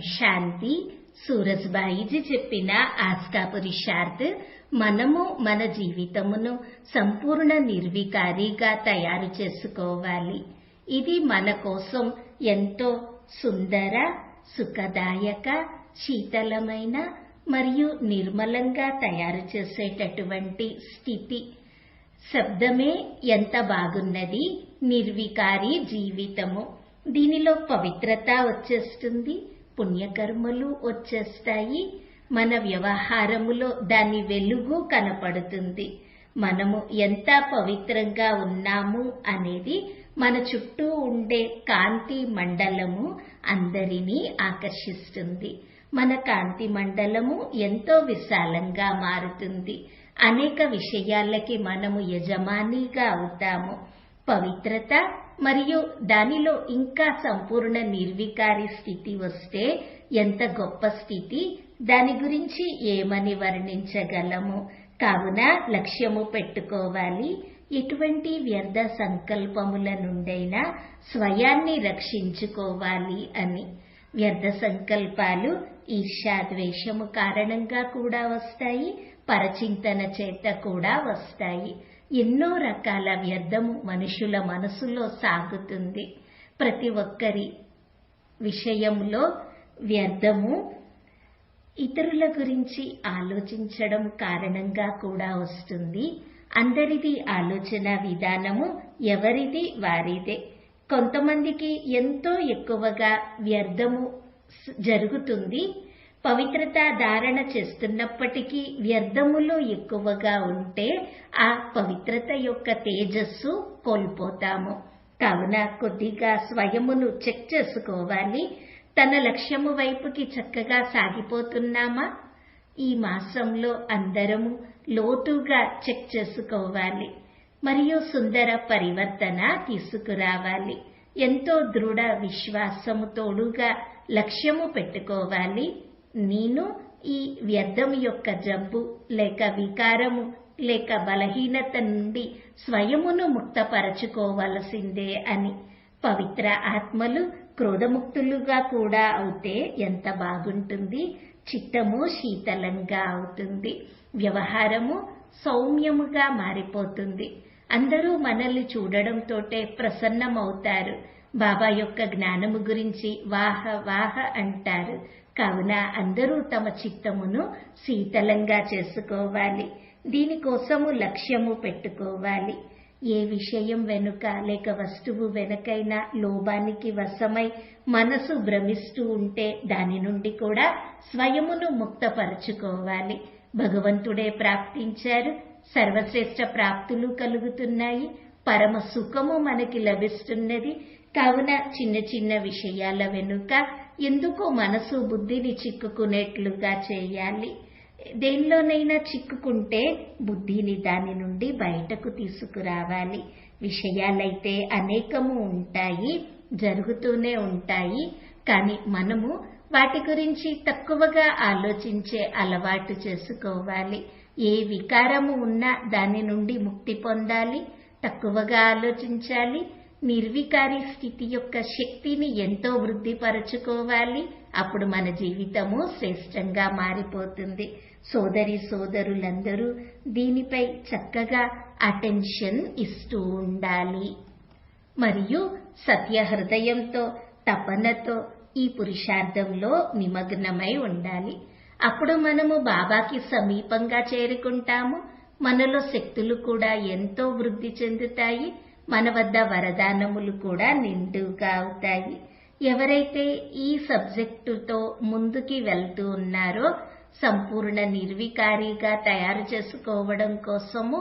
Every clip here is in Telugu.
శాంతి. సూరజ్బాయిజీ చెప్పిన ఆస్కా పురుషార్థ్ మనము మన జీవితమును సంపూర్ణ నిర్వికారిగా తయారు చేసుకోవాలి. ఇది మన కోసం ఎంతో సుందర సుఖదాయక శీతలమైన మరియు నిర్మలంగా తయారు చేసేటటువంటి స్థితి. శబ్దమే ఎంత బాగున్నది నిర్వికారి జీవితము. దీనిలో పవిత్రత వచ్చేస్తుంది. పుణ్యకర్మలు వచ్చేస్తాయి. మన వ్యవహారములో దాని వెలుగు కనపడుతుంది. మనము ఎంత పవిత్రంగా ఉన్నాము అనేది మన చుట్టూ ఉండే కాంతి మండలము అందరినీ ఆకర్షిస్తుంది. మన కాంతి మండలము ఎంతో విశాలంగా మారుతుంది. అనేక విషయాలకి మనము యజమానిగా అవుతాము. పవిత్రత మరియు దానిలో ఇంకా సంపూర్ణ నిర్వికారి స్థితి వస్తే ఎంత గొప్ప స్థితి? దాని గురించి ఏమని వర్ణించగలము? కావున లక్ష్యము పెట్టుకోవాలి. ఎటువంటి వ్యర్థ సంకల్పముల నుండైనా స్వయాన్ని రక్షించుకోవాలి అని. వ్యర్థ సంకల్పాలు ఈర్ష్యాద్వేషము కారణంగా కూడా వస్తాయి. పరచింతన చేత కూడా వస్తాయి. ఎన్నో రకాల వ్యర్థము మనుషుల మనసులో సాగుతుంది. ప్రతి ఒక్కరి విషయంలో వ్యర్థము ఇతరుల గురించి ఆలోచించడం కారణంగా కూడా వస్తుంది. అందరిది ఆలోచన విధానము ఎవరిది వారిదే. కొంతమందికి ఎంతో ఎక్కువగా వ్యర్థము జరుగుతుంది. పవిత్రత ధారణ చేస్తున్నప్పటికీ వ్యర్థములు ఎక్కువగా ఉంటే ఆ పవిత్రత యొక్క తేజస్సు కోల్పోతాము. కావున కొద్దిగా స్వయమును చెక్ చేసుకోవాలి. తన లక్ష్యము వైపుకి చక్కగా సాగిపోతున్నామా? ఈ మాసంలో అందరము లోతుగా చెక్ చేసుకోవాలి. మరియు సుందర పరివర్తన తీసుకురావాలి. ఎంతో దృఢ విశ్వాసము తోడుగా లక్ష్యము పెట్టుకోవాలి. నేను ఈ వ్యర్థం యొక్క జబ్బు లేక వికారము లేక బలహీనత నుండి స్వయమును ముక్తపరచుకోవలసిందే అని. పవిత్ర ఆత్మలు క్రోధముక్తులుగా కూడా అవుతే ఎంత బాగుంటుంది. చిత్తము శీతలంగా అవుతుంది. వ్యవహారము సౌమ్యముగా మారిపోతుంది. అందరూ మనల్ని చూడడంతోటే ప్రసన్నమవుతారు. బాబా యొక్క జ్ఞానము గురించి వాహ వాహ అంటారు. కావున అందరూ తమ చిత్తమును శీతలంగా చేసుకోవాలి. దీనికోసము లక్ష్యము పెట్టుకోవాలి. ఏ విషయం వెనుక లేక వస్తువు వెనకైనా లోభానికి వశమై మనసు భ్రమిస్తూ ఉంటే దాని నుండి కూడా స్వయమును ముక్తపరచుకోవాలి. భగవంతుడే ప్రాప్తించారు సర్వశ్రేష్ఠ ప్రాప్తులు కలుగుతున్నాయి. పరమ సుఖము మనకి లభిస్తున్నది. కావున చిన్న చిన్న విషయాల వెనుక ఎందుకో మనసు బుద్ధిని చిక్కుకునేట్లుగా చేయాలి. దేనిలోనైనా చిక్కుకుంటే బుద్ధిని దాని నుండి బయటకు తీసుకురావాలి. విషయాలైతే అనేకము ఉంటాయి జరుగుతూనే ఉంటాయి. కానీ మనము వాటి గురించి తక్కువగా ఆలోచించే అలవాటు చేసుకోవాలి. ఏ వికారము ఉన్నా దాని నుండి ముక్తి పొందాలి. తక్కువగా ఆలోచించాలి. నిర్వికారి స్థితి యొక్క శక్తిని ఎంతో వృద్ధిపరచుకోవాలి. అప్పుడు మన జీవితము శ్రేష్టంగా మారిపోతుంది. సోదరి సోదరులందరూ దీనిపై చక్కగా అటెన్షన్ ఇస్తూ ఉండాలి. మరియు సత్య హృదయంతో తపనతో ఈ పురుషార్థంలో నిమగ్నమై ఉండాలి. అప్పుడు మనము బాబాకి సమీపంగా చేరుకుంటాము. మనలో శక్తులు కూడా ఎంతో వృద్ధి చెందుతాయి. మన వద్ద వరదానములు కూడా నిండుగా అవుతాయి. ఎవరైతే ఈ సబ్జెక్టుతో ముందుకి వెళ్తూ ఉన్నారో సంపూర్ణ నిర్వికారిగా తయారు చేసుకోవడం కోసము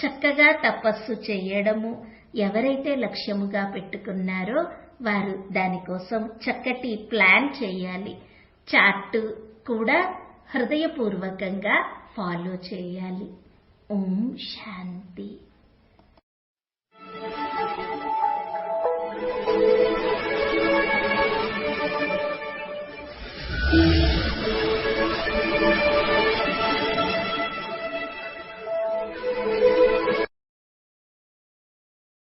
చక్కగా తపస్సు చేయడము ఎవరైతే లక్ష్యముగా పెట్టుకున్నారో వారు దానికోసం చక్కటి ప్లాన్ చేయాలి. చార్ట్ కూడా హృదయపూర్వకంగా ఫాలో చేయాలి. Om Shanti.